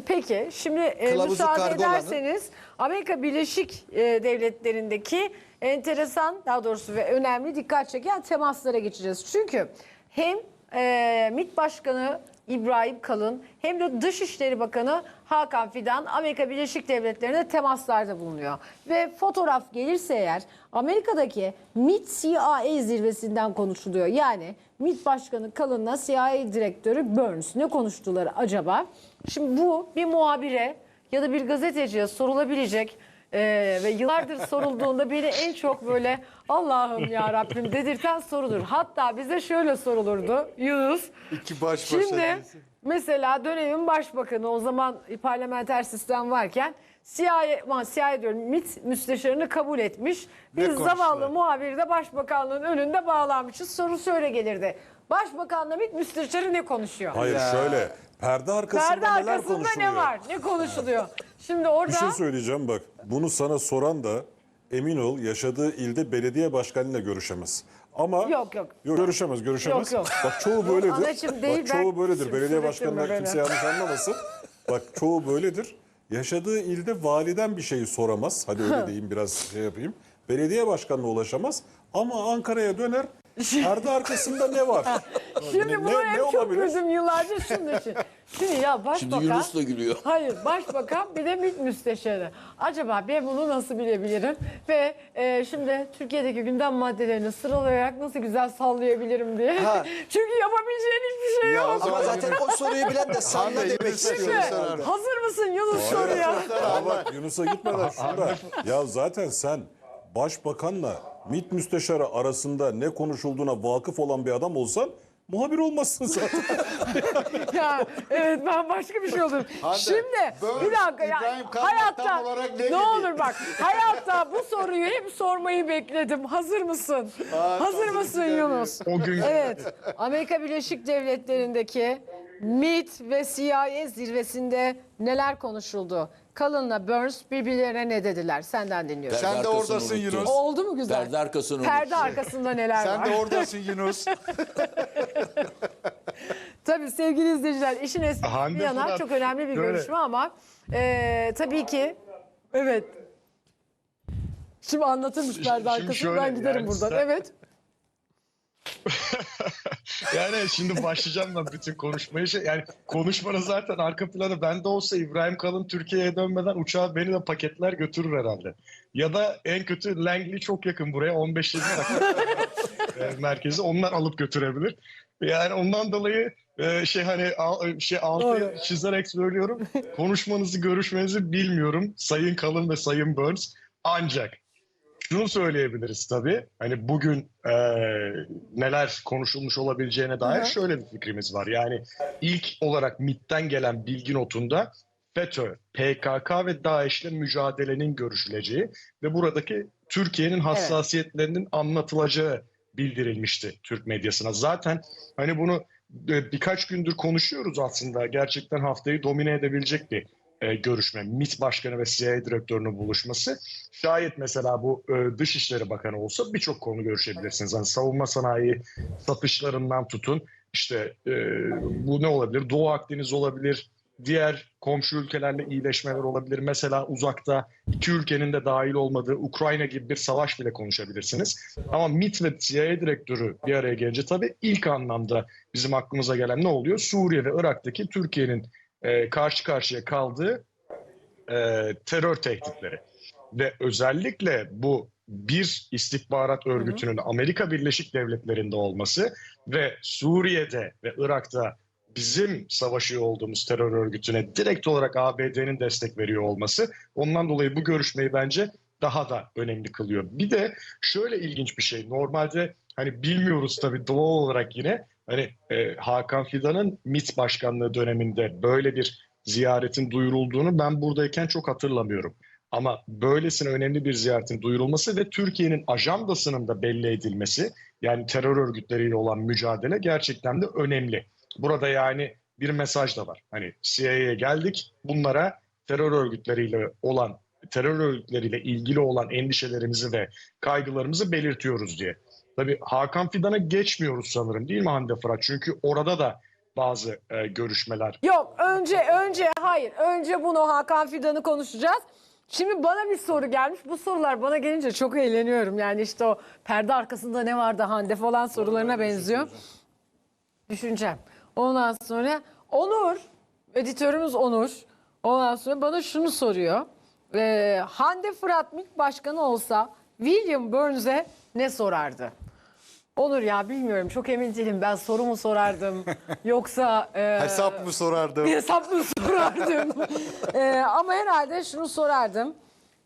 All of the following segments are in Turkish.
Peki şimdi e, Kılavuzu müsaade ederseniz Amerika Birleşik e, Devletleri'ndeki enteresan daha doğrusu ve önemli dikkat çeken temaslara geçeceğiz. Çünkü hem e, MİT Başkanı İbrahim Kalın hem de Dışişleri Bakanı Hakan Fidan Amerika Birleşik Devletleri'ne temaslarda bulunuyor. Ve fotoğraf gelirse eğer Amerika'daki MİT CIA zirvesinden konuşuluyor. Yani MİT Başkanı Kalın'la CIA Direktörü Burns ne konuştular acaba? Şimdi bu bir muhabire ya da bir gazeteciye sorulabilecek eee, ve yıllardır sorulduğunda beni en çok böyle Allah'ım ya Rabbim dedirten sorudur. Hatta bize şöyle sorulurdu Yunus. İki baş başa Şimdi. Mesela dönemin başbakanı o zaman parlamenter sistem varken CIA, aman CIA diyorum MİT müsteşarını kabul etmiş. Biz konuştular? zavallı muhabiri de başbakanlığın önünde bağlanmışız. Soru şöyle gelirdi. Başbakanla MİT müsteşarı ne konuşuyor? Hayır Ya. şöyle perde arkasında Perde neler arkasında konuşuluyor? ne var? Ne konuşuluyor? Şimdi Bir orada şey söyleyeceğim bak. Bunu sana soran da emin ol yaşadığı ilde belediye başkanıyla görüşemez. Ama Yok, yok. görüşemez, görüşemez. Yok, yok. Bak çoğu böyledir. anacığım değil, bak çoğu ben- böyledir. Belediye söylettirme başkanına beni. kimse yanlış anlamasın. Bak çoğu böyledir. Yaşadığı ilde validen bir şeyi soramaz. Hadi öyle diyeyim biraz şey yapayım. Belediye başkanına ulaşamaz. Ama Ankara'ya döner. Perde arkasında ne var? Şimdi ne, bunu ne hep çok olabilir? güldüm yıllarca şunun için. Şimdi ya başbakan... Şimdi Yunus da gülüyor. Hayır başbakan bir de MİT müsteşarı. Acaba ben bunu nasıl bilebilirim? Ve e, şimdi Türkiye'deki gündem maddelerini sıralayarak nasıl güzel sallayabilirim diye. Ha. Çünkü yapabileceğin hiçbir şey yok. Ama zaten o soruyu bilen de salla demek istiyor. Hazır mısın Yunus soruya? Yunus'a gitmeden şurada. Ya zaten sen başbakanla MİT müsteşarı arasında ne konuşulduğuna vakıf olan bir adam olsan muhabir olmazsın zaten. ya evet ben başka bir şey olurum. Hande, Şimdi Burns, bir dakika ya İbrahim hayatta olarak ne ne dedi? olur bak hayatta bu soruyu hep sormayı bekledim. Hazır mısın? Hazır hazır mısın. Yunus? O gün Evet. Amerika Birleşik Devletleri'ndeki MİT ve CIA zirvesinde neler konuşuldu? Kalın'la Burns birbirlerine ne dediler? Senden dinliyorum. Sen de arkasını oradasın. Yunus. Oldu mu güzel? Perde arkasını Perde arkasında neler Sen var? de oradasın Yunus. Tabii sevgili izleyiciler işin esprisi Hande bir yana Fırat, çok önemli bir böyle- görüşme ama e, tabii ki evet. Şimdi anlatırmış Şimdi- perde şimdi şöyle, ben giderim yani buradan. sen- Evet. yani şimdi başlayacağım ben bütün konuşmayı. Şey, yani konuşmanın zaten arka planı bende olsa İbrahim Kalın Türkiye'ye dönmeden uçağa beni de paketler götürür herhalde. Ya da en kötü Langley çok yakın buraya 15-20 dakika e, merkezi onlar alıp götürebilir. Yani ondan dolayı e, şey hani al- şey altı çizerek söylüyorum. Konuşmanızı, görüşmenizi bilmiyorum Sayın Kalın ve Sayın Burns. Ancak şunu söyleyebiliriz tabii. Hani bugün e, neler konuşulmuş olabileceğine dair Hı hı. şöyle bir fikrimiz var. Yani ilk olarak MIT'ten gelen bilgi notunda FETÖ, PKK ve DAEŞ'le mücadelenin görüşüleceği ve buradaki Türkiye'nin hassasiyetlerinin anlatılacağı bildirilmişti Türk medyasına. Zaten hani bunu e, birkaç gündür konuşuyoruz aslında. Gerçekten haftayı domine edebilecek bir e, görüşme. MİT Başkanı ve CIA Direktörü'nün buluşması. Şayet mesela bu e, Dışişleri Bakanı olsa birçok konu görüşebilirsiniz. Hani savunma sanayi satışlarından tutun. İşte e, bu ne olabilir? Doğu Akdeniz olabilir. Diğer komşu ülkelerle iyileşmeler olabilir. Mesela uzakta iki ülkenin de dahil olmadığı Ukrayna gibi bir savaş bile konuşabilirsiniz. Ama MİT ve CIA direktörü bir araya gelince tabii ilk anlamda bizim aklımıza gelen ne oluyor? Suriye ve Irak'taki Türkiye'nin e, karşı karşıya kaldığı e, terör tehditleri. Ve özellikle bu bir istihbarat örgütünün Amerika Birleşik Devletleri'nde olması ve Suriye'de ve Irak'ta bizim savaşıyor olduğumuz terör örgütüne direkt olarak ABD'nin destek veriyor olması ondan dolayı bu görüşmeyi bence daha da önemli kılıyor. Bir de şöyle ilginç bir şey. Normalde hani bilmiyoruz tabii doğal olarak yine hani e, Hakan Fidan'ın MİT başkanlığı döneminde böyle bir ziyaretin duyurulduğunu ben buradayken çok hatırlamıyorum. Ama böylesine önemli bir ziyaretin duyurulması ve Türkiye'nin ajandasının da belli edilmesi yani terör örgütleriyle olan mücadele gerçekten de önemli. Burada yani bir mesaj da var. Hani CIA'ya geldik bunlara terör örgütleriyle olan terör örgütleriyle ilgili olan endişelerimizi ve kaygılarımızı belirtiyoruz diye. Tabii Hakan Fidan'a geçmiyoruz sanırım değil mi Hande Fırat? Çünkü orada da bazı e, görüşmeler. Yok önce önce hayır önce bunu Hakan Fidan'ı konuşacağız. Şimdi bana bir soru gelmiş. Bu sorular bana gelince çok eğleniyorum. Yani işte o perde arkasında ne vardı Hande falan sorularına benziyor. Düşüneceğim. Ondan sonra Onur, editörümüz Onur. Ondan sonra bana şunu soruyor. Ee, Hande Fırat MİT Başkanı olsa William Burns'e ne sorardı? Onur ya bilmiyorum çok emin değilim. Ben soru mu sorardım yoksa... e, Hesap mı sorardım? hesap mı sorardım? Ee, ama herhalde şunu sorardım.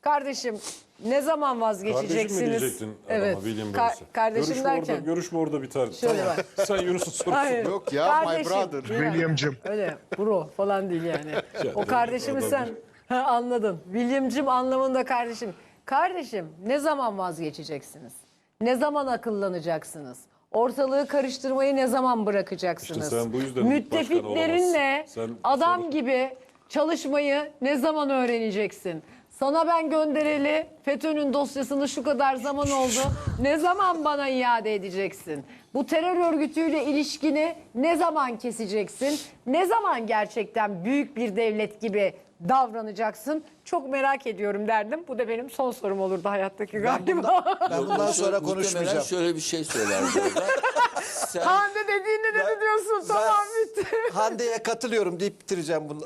Kardeşim ne zaman vazgeçeceksiniz? Kardeşim mi diyecektin adama William Ka- Burns'e? kardeşim görüşme derken. Orada, görüşme orada biter. Şöyle Tamam. Sen Yunus'un sorusu. Hayır. Yok ya, my Kardeşim. brother. Değil mi? William'cım. Öyle bro falan değil yani. o kardeşimi sen anladın. William'cım anlamında kardeşim. Kardeşim ne zaman vazgeçeceksiniz? Ne zaman akıllanacaksınız? Ortalığı karıştırmayı ne zaman bırakacaksınız? İşte sen bu yüzden Müttefiklerinle. Sen adam soru- gibi çalışmayı ne zaman öğreneceksin? Sana ben göndereli FETÖ'nün dosyasını şu kadar zaman oldu. Ne zaman bana iade edeceksin? Bu terör örgütüyle ilişkini ne zaman keseceksin? Ne zaman gerçekten büyük bir devlet gibi davranacaksın? Çok merak ediyorum derdim. Bu da benim son sorum olurdu hayattaki galiba. Ben bundan sonra muhtemelen konuşmayacağım. şöyle bir şey söylerdi orada. Sen Hande dediğini dedi diyorsun. Tamam bitti. Hande'ye katılıyorum deyip bitireceğim bunu.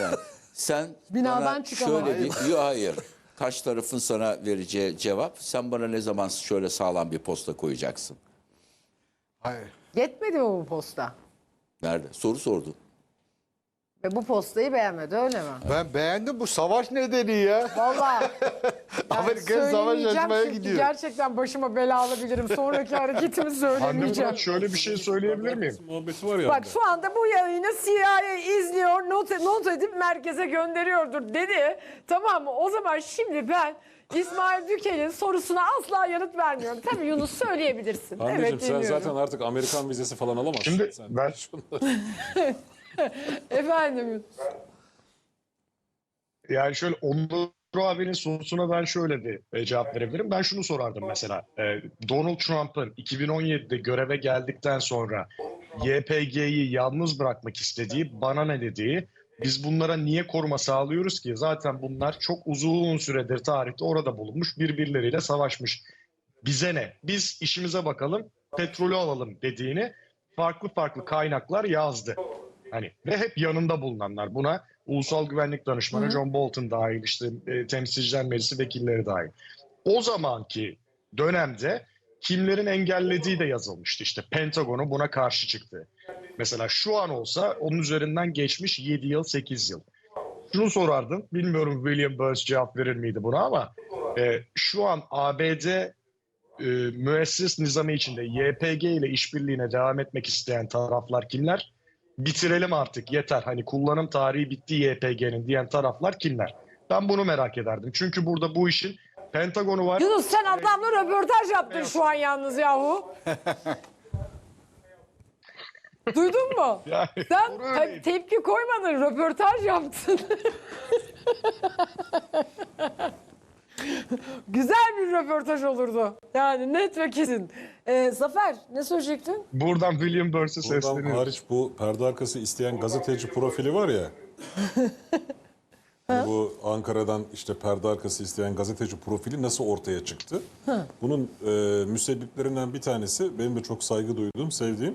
yani, sen Binadan bana çıkamam. şöyle bir yok hayır. Karşı tarafın sana vereceği cevap sen bana ne zaman şöyle sağlam bir posta koyacaksın. Hayır. Yetmedi mi bu posta? Nerede? Soru sordu. Ve bu postayı beğenmedi öyle mi? Ben beğendim bu savaş nedeni ya. Vallahi. Amerika'ya savaş söylemeyeceğim açmaya çünkü gidiyor. Gerçekten başıma bela alabilirim. Sonraki hareketimi söylemeyeceğim. Murat şöyle bir şey söyleyebilir miyim? Muhabbeti var ya. Bak şu anda bu yayını CIA izliyor, not, not edip merkeze gönderiyordur dedi. Tamam mı? O zaman şimdi ben İsmail Dükel'in sorusuna asla yanıt vermiyorum. Tabii Yunus söyleyebilirsin. Anneciğim evet sen dinliyorum. zaten artık Amerikan vizesi falan alamazsın. Şimdi sen. ben- Efendim. Yani şöyle Onur abinin sorusuna ben şöyle bir e, cevap verebilirim. Ben şunu sorardım mesela. E, Donald Trump'ın 2017'de göreve geldikten sonra YPG'yi yalnız bırakmak istediği, bana ne dediği, biz bunlara niye koruma sağlıyoruz ki? Zaten bunlar çok uzun süredir tarihte orada bulunmuş, birbirleriyle savaşmış. Bize ne? Biz işimize bakalım, petrolü alalım dediğini farklı farklı kaynaklar yazdı. Hani ve hep yanında bulunanlar buna Ulusal Güvenlik Danışmanı John Bolton dahil işte e, Temsilciler Meclisi vekilleri dahil. O zamanki dönemde kimlerin engellediği de yazılmıştı. İşte Pentagon'u buna karşı çıktı. Mesela şu an olsa onun üzerinden geçmiş 7 yıl 8 yıl. Şunu sorardım. Bilmiyorum William Burns cevap verir miydi buna ama e, şu an ABD e, müesses nizamı içinde YPG ile işbirliğine devam etmek isteyen taraflar kimler? Bitirelim artık yeter. Hani kullanım tarihi bitti YPG'nin diyen taraflar kimler? Ben bunu merak ederdim. Çünkü burada bu işin Pentagon'u var. Yunus sen adamla röportaj yaptın şu an yalnız yahu. Duydun mu? Yani Sen doğru te- tepki koymadın, röportaj yaptın. Güzel bir röportaj olurdu. Yani net ve kesin. Ee, Zafer ne söyleyecektin? Buradan William Burns'e Buradan sesleniyoruz. hariç bu perde arkası isteyen gazeteci profili var ya. Bu Ankara'dan işte perde arkası isteyen gazeteci profili nasıl ortaya çıktı? Bunun e, müsebbiplerinden bir tanesi benim de çok saygı duyduğum, sevdiğim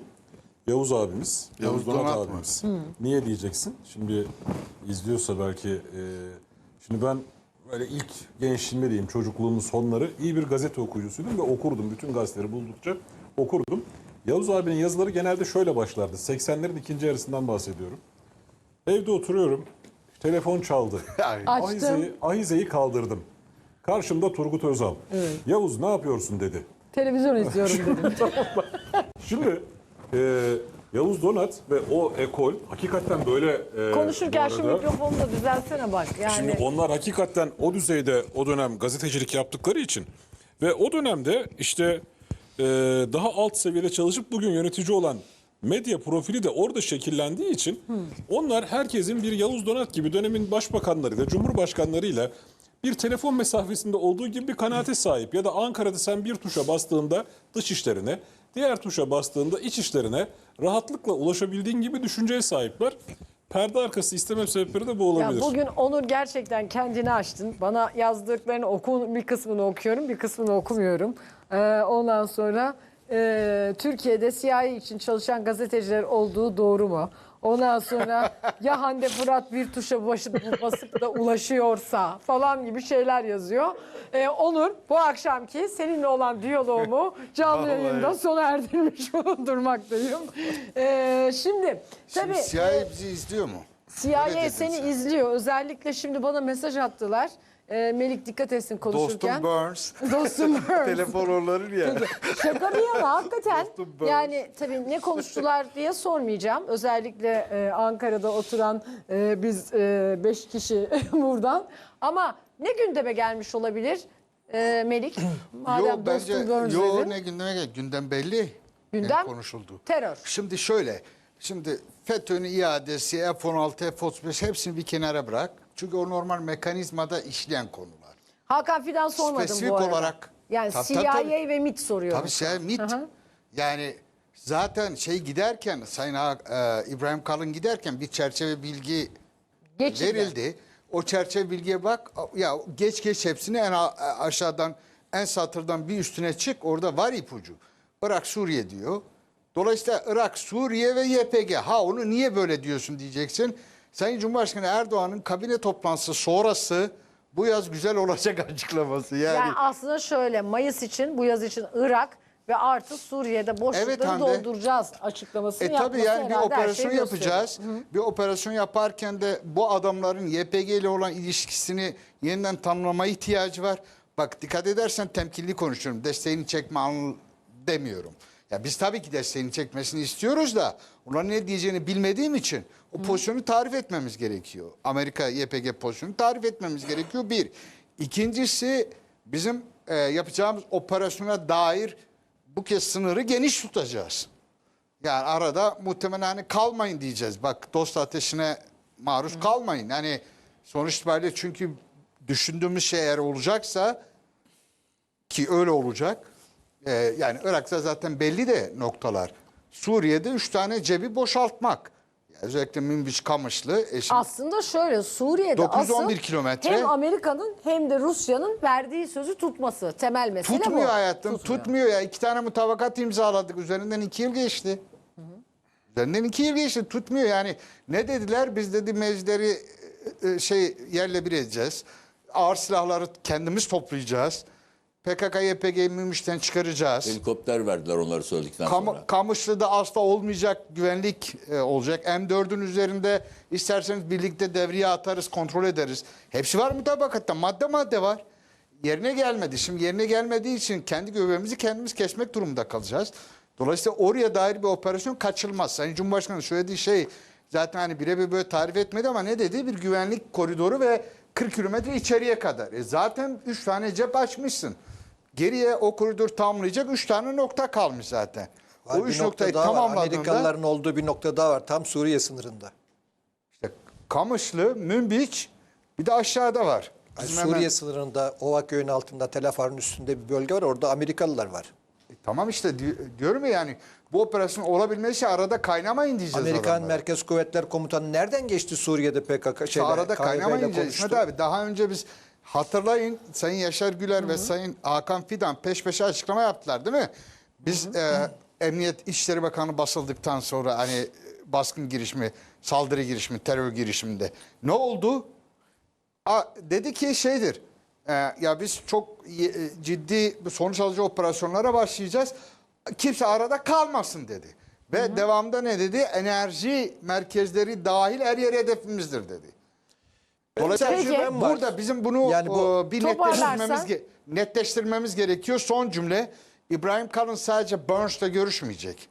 Yavuz abimiz. Yavuz, Donat, Donat mı? abimiz. Niye diyeceksin? Şimdi izliyorsa belki e, şimdi ben böyle ilk gençliğimde diyeyim çocukluğumun sonları iyi bir gazete okuyucusuydum ve okurdum. Bütün gazeteleri buldukça okurdum. Yavuz abinin yazıları genelde şöyle başlardı. 80'lerin ikinci yarısından bahsediyorum. Evde oturuyorum. Telefon çaldı. Açtım. Ahize'yi, Ahize'yi kaldırdım. Karşımda Turgut Özal. Yavuz ne yapıyorsun dedi. Televizyon izliyorum dedim. Şimdi e, Yavuz Donat ve o ekol hakikaten böyle... e, Konuşurken bu şu arada- mikrofonu da düzelsene bak. Yani Şimdi onlar hakikaten o düzeyde o dönem gazetecilik yaptıkları için ve o dönemde işte e, daha alt seviyede çalışıp bugün yönetici olan medya profili de orada şekillendiği için onlar herkesin bir Yavuz Donat gibi dönemin başbakanlarıyla, cumhurbaşkanlarıyla bir telefon mesafesinde olduğu gibi bir kanaate sahip. Ya da Ankara'da sen bir tuşa bastığında dış işlerine Diğer tuşa bastığında iç işlerine rahatlıkla ulaşabildiğin gibi düşünceye sahipler. Perde arkası istemem sebepleri de bu Ya olabilir. bugün Onur gerçekten kendini açtın. Bana yazdıklarını oku, bir kısmını okuyorum, bir kısmını okumuyorum. Ee, ondan sonra e, Türkiye'de CIA için çalışan gazeteciler olduğu doğru mu? Ondan sonra ya Hande Fırat bir tuşa basıp, basıp da ulaşıyorsa falan gibi şeyler yazıyor. Ee, Onur bu akşamki seninle olan diyaloğumu canlı Vallahi. yayında sona erdirmiş bulundurmaktayım. Ee, şimdi tabii... Şimdi CIA e, bizi izliyor mu? Öyle CIA dedin seni sen. izliyor. Özellikle şimdi bana mesaj attılar. Ee, Melik dikkat etsin konuşurken. Dostum Burns. Dostum Burns. Telefon onların ya. Şaka bir yana hakikaten Dostum Burns. yani tabii ne konuştular diye sormayacağım. Özellikle e, Ankara'da oturan e, biz e, beş kişi buradan. Ama ne gündeme gelmiş olabilir e, Melik? Madem Yo bence dostum Burns yo dedin. ne gündeme gel. Gündem belli. Gündem? Ne konuşuldu. Terör. Şimdi şöyle. Şimdi FETÖ'nün iadesi, F-16, F-35 hepsini bir kenara bırak. Çünkü o normal mekanizmada işleyen konular. Hakan Fidan sormadım Spesifik bu arada. olarak- Yani Tabii, CIA tabii, ve MIT soruyorum. Tabii şey MIT. Hı hı. Yani zaten şey giderken Sayın e, İbrahim Kalın giderken bir çerçeve bilgi Geçildi. verildi. O çerçeve bilgiye bak. Ya geç geç hepsini en a- aşağıdan en satırdan bir üstüne çık. Orada var ipucu. Irak Suriye diyor. Dolayısıyla Irak, Suriye ve YPG. Ha onu niye böyle diyorsun diyeceksin. Sayın Cumhurbaşkanı Erdoğan'ın kabine toplantısı sonrası bu yaz güzel olacak açıklaması. Yani, Yani aslında şöyle Mayıs için bu yaz için Irak ve artı Suriye'de Evet boşlukları Hande. dolduracağız açıklamasını E tabii yani bir her operasyon yapacağız. Bir operasyon yaparken de bu adamların YPG ile olan ilişkisini yeniden tanımlama ihtiyacı var. Bak dikkat edersen temkinli konuşuyorum. Desteğini çekme demiyorum. Ya biz tabii ki desteğini çekmesini istiyoruz da onların ne diyeceğini bilmediğim için o pozisyonu tarif etmemiz gerekiyor. Amerika YPG pozisyonu tarif etmemiz gerekiyor bir. İkincisi bizim e, yapacağımız operasyona dair bu kez sınırı geniş tutacağız. Yani arada muhtemelen hani kalmayın diyeceğiz. Bak dost ateşine maruz kalmayın. Hani sonuç itibariyle çünkü düşündüğümüz şey eğer olacaksa ki öyle olacak. E, yani Irak'ta zaten belli de noktalar. Suriye'de üç tane cebi boşaltmak. Özellikle Münbiç Kamışlı. E şimdi Aslında şöyle Suriye'de 911 asıl kilometre. hem Amerika'nın hem de Rusya'nın verdiği sözü tutması temel mesele tutmuyor bu. hayatım. Tutmuyor. Ya. İki tane mutabakat imzaladık. Üzerinden iki yıl geçti. Üzerinden iki yıl geçti. Tutmuyor yani. Ne dediler? Biz dedi mevzileri e, e, şey yerle bir edeceğiz. Ağır silahları kendimiz toplayacağız. PKK, YPG'yi Münbiş'ten çıkaracağız. Helikopter verdiler onları söyledikten Kam- sonra. Kamışlı'da asla olmayacak güvenlik e, olacak. M4'ün üzerinde isterseniz birlikte devreye atarız, kontrol ederiz. Hepsi var mutabakatta. Madde madde var. Yerine gelmedi. Şimdi yerine gelmediği için kendi göbeğimizi kendimiz kesmek durumunda kalacağız. Dolayısıyla oraya dair bir operasyon kaçılmaz. Sayın Cumhurbaşkanı söylediği şey zaten hani birebir böyle tarif etmedi ama ne dedi? Bir güvenlik koridoru ve 40 kilometre içeriye kadar. E zaten 3 tane cep açmışsın. Geriye o koridor tamamlayacak 3 tane nokta kalmış zaten. Var, o bir 3 nokta noktayı tamamladığında Amerikalıların olduğu bir nokta daha var. Tam Suriye sınırında. işte Kamışlı, Münbiç bir de aşağıda var. Yani Suriye hemen- sınırında Ovaköy'ün altında Telefar'ın üstünde bir bölge var. Orada Amerikalılar var. E tamam işte di- diyorum ya yani bu operasyon olabilmesi arada kaynamayın diyeceğiz Amerikan adamlara. Merkez Kuvvetler Komutanı nereden geçti Suriye'de PKK İşte şeyle, arada KGB 'le kaynamayın diyeceğiz. İsmet abi daha önce biz hatırlayın Sayın Yaşar Güler ve Sayın Hakan Fidan peş peşe açıklama yaptılar değil mi? Biz e, Emniyet İçişleri Bakanı basıldıktan sonra hani baskın girişimi, saldırı girişimi, terör girişiminde ne oldu? A, dedi ki şeydir. e, ya biz çok e, ciddi sonuç alıcı operasyonlara başlayacağız. Kimse arada kalmasın dedi. Ve devamda ne dedi? Enerji merkezleri dahil her yer hedefimizdir dedi. Dolayısıyla Peki. Tecrübem var. burada bizim bunu Yani bu- e, bir Toparlarsan- netleştirmemiz, ge- netleştirmemiz gerekiyor. Son cümle İbrahim Kalın sadece Burns'la görüşmeyecek.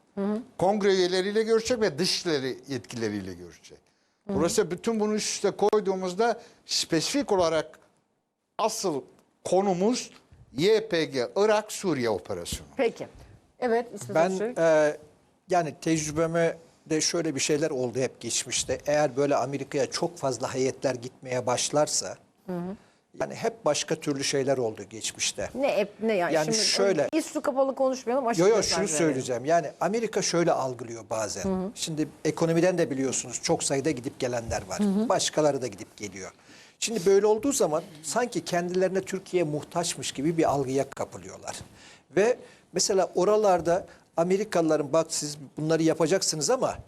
Kongre üyeleriyle görüşecek ve dışişleri yetkilileriyle görüşecek. Dolayısıyla bütün bunu üst üste koyduğumuzda spesifik olarak asıl konumuz YPG, Irak, Suriye operasyonu. Peki. Evet İsmet Ben e, yani tecrübeme de şöyle bir şeyler oldu hep geçmişte. Eğer böyle Amerika'ya çok fazla heyetler gitmeye başlarsa Yani hep başka türlü şeyler oldu geçmişte. Ne ep ne ya. Yani Şimdi şöyle- üstü kapalı konuşmayalım. Aşırı Yo yo mesaj şunu söyleyeceğim. Yani Amerika şöyle algılıyor bazen. Şimdi ekonomiden de biliyorsunuz çok sayıda gidip gelenler var. Başkaları da gidip geliyor. Şimdi böyle olduğu zaman sanki kendilerine Türkiye muhtaçmış gibi bir algıya kapılıyorlar. Ve mesela oralarda Amerikalıların bak siz bunları yapacaksınız ama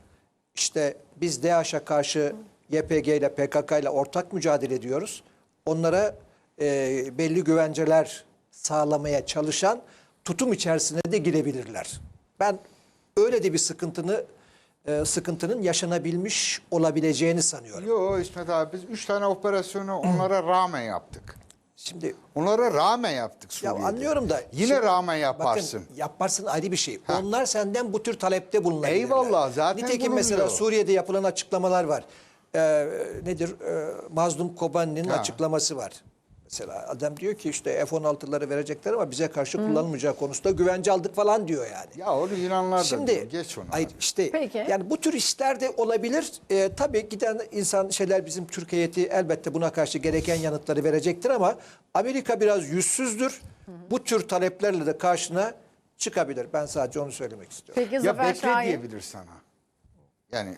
işte biz DAEŞ'e karşı YPG ile PKK ile ortak mücadele ediyoruz. Onlara e, belli güvenceler sağlamaya çalışan tutum içerisine de girebilirler. Ben öyle de bir sıkıntını e, sıkıntının yaşanabilmiş olabileceğini sanıyorum. Yo İsmet abi biz üç tane operasyonu onlara rağmen yaptık. Şimdi Onlara rağmen yaptık ya Suriye'de. anlıyorum da Yine şimdi- rağmen yaparsın. Bakın yaparsın ayrı bir şey. Onlar senden bu tür talepte bulunabilirler. Eyvallah, zaten Nitekim mesela. Suriye'de yapılan açıklamalar var. Ee, nedir? Ee, Mazlum Kobani'nin Ha. açıklaması var. Mesela adam diyor ki işte F-16'ları verecekler ama bize karşı kullanılmayacağı konusunda güvence aldık falan diyor yani. Ya onu Yunanlar da Şimdi diyor. Geç onu. hayır işte Peki. yani bu tür işler de olabilir. Ee, tabii giden insan şeyler bizim Türk heyeti elbette buna karşı gereken yanıtları verecektir ama Amerika biraz yüzsüzdür. Bu tür taleplerle de karşına çıkabilir. Ben sadece onu söylemek istiyorum. Peki Ya bekle Şahin. diyebilir sana. Yani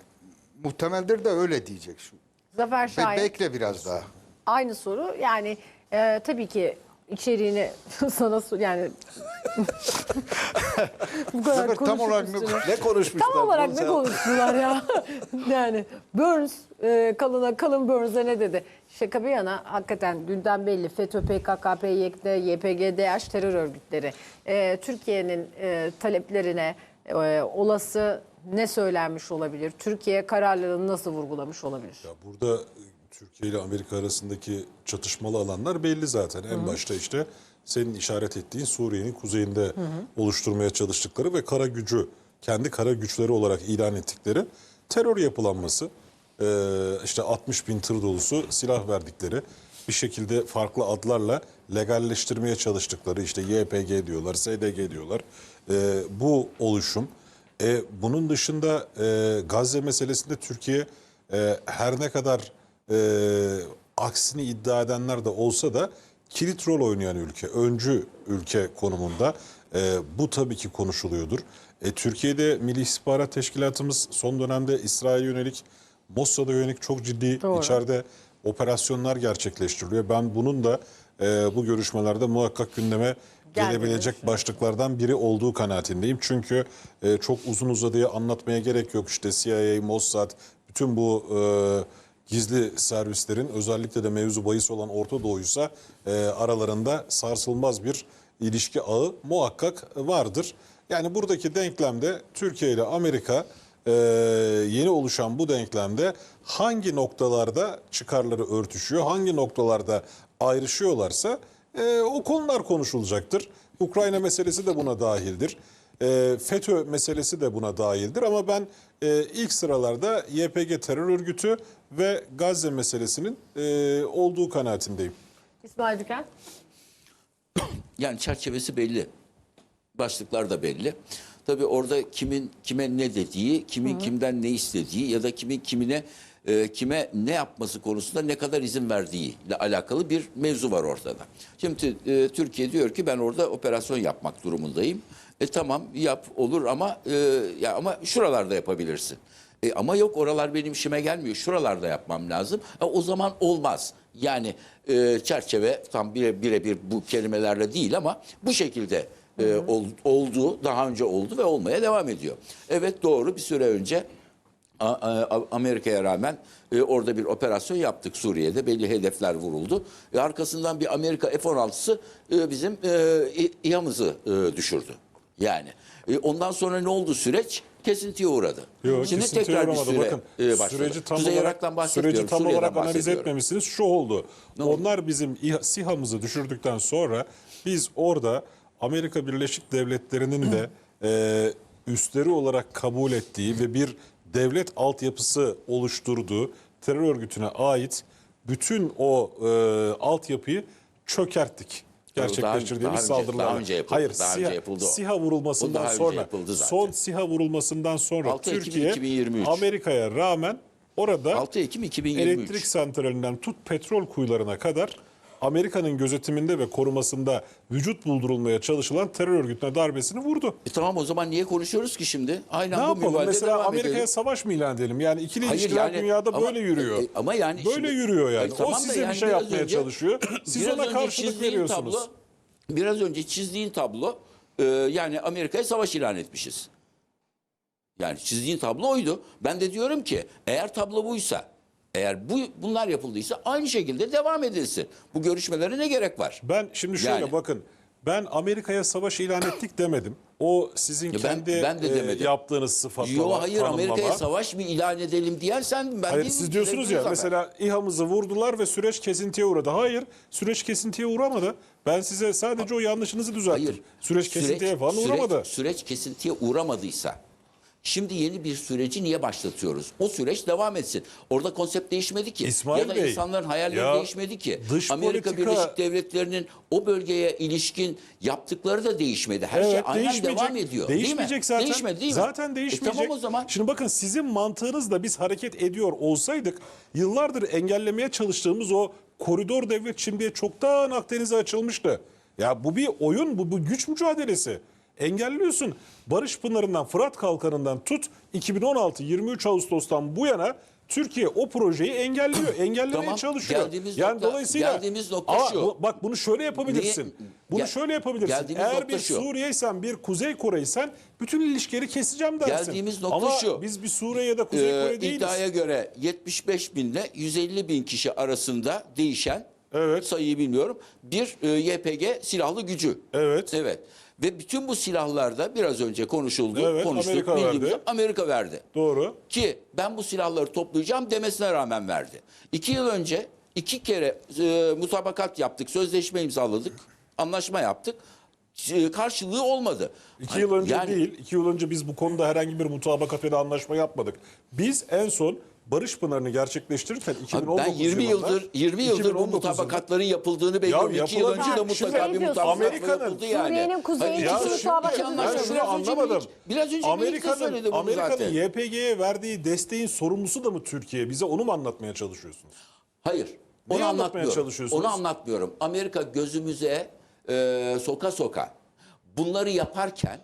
muhtemeldir de öyle diyecek şu. Zafer Be- Şahin. bekle biraz daha. Aynı soru. Yani e, tabii ki içeriğini sana sor- yani bu kadar Zafer, tam konuşup olarak ne- üstüne- Ne konuşmuşlar? Tam olarak ne sen- konuştular ya? yani Burns e, kalına kalın Burns'e ne dedi? Şaka bir yana hakikaten dünden belli FETÖ, PKK, PYD, YPG, DH terör örgütleri e, Türkiye'nin e, taleplerine e, olası ne söylenmiş olabilir? Türkiye kararlarını nasıl vurgulamış olabilir? Ya burada e, Türkiye ile Amerika arasındaki çatışmalı alanlar belli zaten. En başta işte senin işaret ettiğin Suriye'nin kuzeyinde oluşturmaya çalıştıkları ve kara gücü, kendi kara güçleri olarak ilan ettikleri terör yapılanması. Ee, işte 60 bin tır dolusu silah verdikleri bir şekilde farklı adlarla legalleştirmeye çalıştıkları işte YPG diyorlar, SDG diyorlar. Ee, bu oluşum. E, bunun dışında e, Gazze meselesinde Türkiye e, her ne kadar e, aksini iddia edenler de olsa da kilit rol oynayan ülke, öncü ülke konumunda. E, bu tabii ki konuşuluyordur. E, Türkiye'de Milli İstihbarat Teşkilatımız son dönemde İsrail'e yönelik, Mossad'a yönelik çok ciddi Doğru. içeride operasyonlar gerçekleştiriliyor. Ben bunun da e, bu görüşmelerde muhakkak gündeme gelebilecek düşünüyorum. başlıklardan biri olduğu kanaatindeyim. Çünkü e, çok uzun uzadıya anlatmaya gerek yok. İşte CIA, Mossad, bütün bu e, gizli servislerin özellikle de mevzu bahis olan Orta Doğu'ysa e, aralarında sarsılmaz bir ilişki ağı muhakkak vardır. Yani buradaki denklemde Türkiye ile Amerika e, yeni oluşan bu denklemde hangi noktalarda çıkarları örtüşüyor, hangi noktalarda ayrışıyorlarsa e, o konular konuşulacaktır. Ukrayna meselesi de buna dahildir. E, FETÖ meselesi de buna dahildir ama ben e, ilk sıralarda YPG terör örgütü ve Gazze meselesinin e, olduğu kanaatindeyim. İsmail Düken. Yani çerçevesi belli. Başlıklar da belli. Tabii orada kimin kime ne dediği, kimin kimden ne istediği ya da kimin kimine e, kime ne yapması konusunda ne kadar izin verdiği ile alakalı bir mevzu var ortada. Şimdi e, Türkiye diyor ki ben orada operasyon yapmak durumundayım. E tamam yap olur ama e, ya ama şuralarda yapabilirsin. E, ama yok oralar benim işime gelmiyor. Şuralarda yapmam lazım. E, o zaman olmaz. Yani e, çerçeve tam bire- birebir bu kelimelerle değil ama bu şekilde e, ol- oldu, daha önce oldu ve olmaya devam ediyor. Evet doğru bir süre önce Amerika'ya rağmen e, orada bir operasyon yaptık Suriye'de. Belli hedefler vuruldu. E, arkasından bir Amerika F-16'sı e, bizim e, İHA'mızı e, düşürdü. Yani e, ondan sonra ne oldu süreç? Kesintiye uğradı. Yok, Şimdi tekrar bir süre Bakın, e, başladı. süreci tam Kuzey olarak, süreci tam Suriye'den olarak analiz etmemişsiniz. Şu oldu. Ne oldu? Onlar bizim İHA- SİHA'mızı düşürdükten sonra biz orada Amerika Birleşik Devletleri'nin de e, üstleri olarak kabul ettiği ve bir devlet altyapısı oluşturduğu terör örgütüne ait bütün o e, altyapıyı çökerttik. Daha- Gerçekleştirdiğimiz daha önce- saldırılarla. daha önce yapıldı, Hayır, daha SİHA, önce yapıldı. SİHA vurulmasından daha sonra son SİHA vurulmasından sonra 6 Ekim Türkiye 2023. Amerika'ya rağmen orada 6 Ekim 2023. elektrik santralinden tut petrol kuyularına kadar Amerika'nın gözetiminde ve korumasında vücut buldurulmaya çalışılan terör örgütüne darbesini vurdu. E tamam o zaman niye konuşuyoruz ki şimdi? Aynen Ne bu yapalım? Mesela Amerika'ya savaş mı ilan edelim? Yani ikili Hayır ilişkiler yani- dünyada ama- böyle yürüyor. e, ama yani böyle şimdi- yürüyor yani. Hayır, tamam o size yani bir şey yapmaya önce- çalışıyor. Siz ona karşılık veriyorsunuz. Tablo, biraz önce çizdiğin tablo e, yani Amerika'ya savaş ilan etmişiz. Yani çizdiğin tablo oydu. Ben de diyorum ki eğer tablo buysa, eğer bu bunlar yapıldıysa aynı şekilde devam edilsin. Bu görüşmelere ne gerek var? Ben şimdi şöyle Yani- bakın. Ben Amerika'ya savaş ilan ettik demedim. O sizin ben- kendi ben de e, yaptığınız sıfatlama, Yo hayır. Amerika'ya savaş mı ilan edelim diyersen ben Hayır değil, siz diyorsunuz ya mesela İHA'mızı vurdular ve süreç kesintiye uğradı. Hayır süreç kesintiye uğramadı. Ben size sadece o yanlışınızı düzelttim. Hayır. Süreç kesintiye falan süreç- uğramadı. Süreç kesintiye uğramadıysa şimdi yeni bir süreci niye başlatıyoruz? O süreç devam etsin. Orada konsept değişmedi ki. İsmail ya da Bey, insanların hayalleri ya değişmedi ki. dış Amerika politika- Birleşik Devletleri'nin o bölgeye ilişkin yaptıkları da değişmedi. Her şey Evet, aynen değişmeyecek. devam ediyor. değil mi? Değişmeyecek zaten. Değişmedi değil mi? Zaten E değişmeyecek. tamam o zaman. Şimdi bakın sizin mantığınızla biz hareket ediyor olsaydık yıllardır engellemeye çalıştığımız o koridor devlet şimdiye çoktan Akdeniz'e açılmıştı. Ya bu bir oyun, bu, bu güç mücadelesi. Engelliyorsun. Barış Pınarı'ndan, Fırat Kalkanı'ndan tut 2016 23 Ağustos'tan bu yana Türkiye o projeyi engelliyor, engellemeye Tamam, çalışıyor. geldiğimiz yani nokta- dolayısıyla geldiğimiz nokta ama şu. bak bunu şöyle yapabilirsin. Niye- Bunu Gel- şöyle yapabilirsin. Eğer bir şu. Suriyeysen, bir Kuzey Kore'ysen bütün ilişkileri keseceğim dersin. Geldiğimiz nokta Ama şu. biz bir Suriye ya da Kuzey Ee, Kore değiliz. iddiaya göre 75 binle 150 bin kişi arasında değişen Evet. sayıyı bilmiyorum bir e, YPG silahlı gücü. Evet. Evet. Ve bütün bu silahlarda biraz önce konuşuldu, Evet, konuştuk, Amerika bildiğimiz- verdi. Amerika verdi. Doğru. Ki ben bu silahları toplayacağım demesine rağmen verdi. İki yıl önce iki kere e, mutabakat yaptık, sözleşme imzaladık, anlaşma yaptık. E, karşılığı olmadı. İki yıl önce yani- değil. iki yıl önce biz bu konuda herhangi bir mutabakat ya da anlaşma yapmadık. Biz en son Barış Pınarı'nı gerçekleştirirken Abi 2019 ben 20 yılında, yıldır 20 yıldır bu 2019 yılında- mutabakatların yapıldığını bekliyorum. İki yıl yapılabilir. önce de mutlaka bir mutabakat Amerika'nın- yapıldı yani. Suriye'nin kuzeyindeki Ya mutabakatı anlaşma. ben şunu Biraz önce anlamadım. Biraz önce Amerika'nın Amerika'nın zaten. YPG'ye verdiği desteğin sorumlusu da mı Türkiye? Bize onu mu anlatmaya çalışıyorsunuz? Hayır. Neyi Onu anlatmaya anlatmıyorum. çalışıyorsunuz? Onu anlatmıyorum. Amerika gözümüze e, soka soka bunları yaparken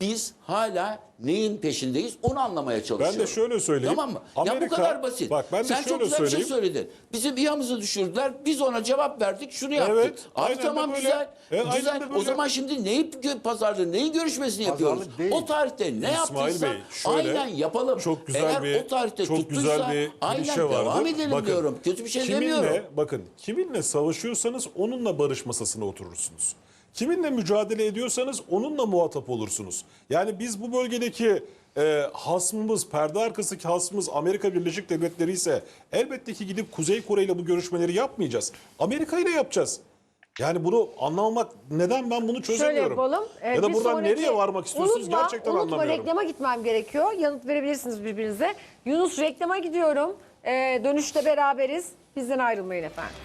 biz hala neyin peşindeyiz onu anlamaya çalışıyoruz. şöyle söyleyeyim. Tamam mı? ya bu Amerika- kadar basit. bak ben de Sen çok şöyle güzel bir şey söyleyeyim. söyledin. Bizim İHA'mızı düşürdüler. Biz ona cevap verdik. Şunu yaptık. Evet, Abi de tamam böyle. güzel. E, güzel. de O zaman şimdi neyi pazarlığı, neyin görüşmesini yapıyoruz? Pazarlık değil. O tarihte ne İsmail yaptıysa Bey, şöyle, aynen yapalım. Çok güzel Eğer bir o tarihte çok tuttuysa güzel bir aynen klişe vardır. devam edelim Bakın, diyorum. Kötü bir şey kiminle, demiyorum. Bakın kiminle savaşıyorsanız onunla barış masasına oturursunuz. Kiminle mücadele ediyorsanız onunla muhatap olursunuz. Yani biz bu bölgedeki e, hasmımız, perde arkasındaki hasmımız Amerika Birleşik Devletleri ise elbette ki gidip Kuzey Kore ile bu görüşmeleri yapmayacağız. Amerika ile yapacağız. Yani bunu anlamamak neden ben bunu Şöyle çözemiyorum. yapalım. Ee, ya da bir buradan sonraki- nereye varmak istiyorsunuz unutma, gerçekten unutma, anlamıyorum. reklama gitmem gerekiyor. Yanıt verebilirsiniz birbirinize. Yunus reklama gidiyorum. Ee, dönüşte beraberiz. Bizden ayrılmayın efendim.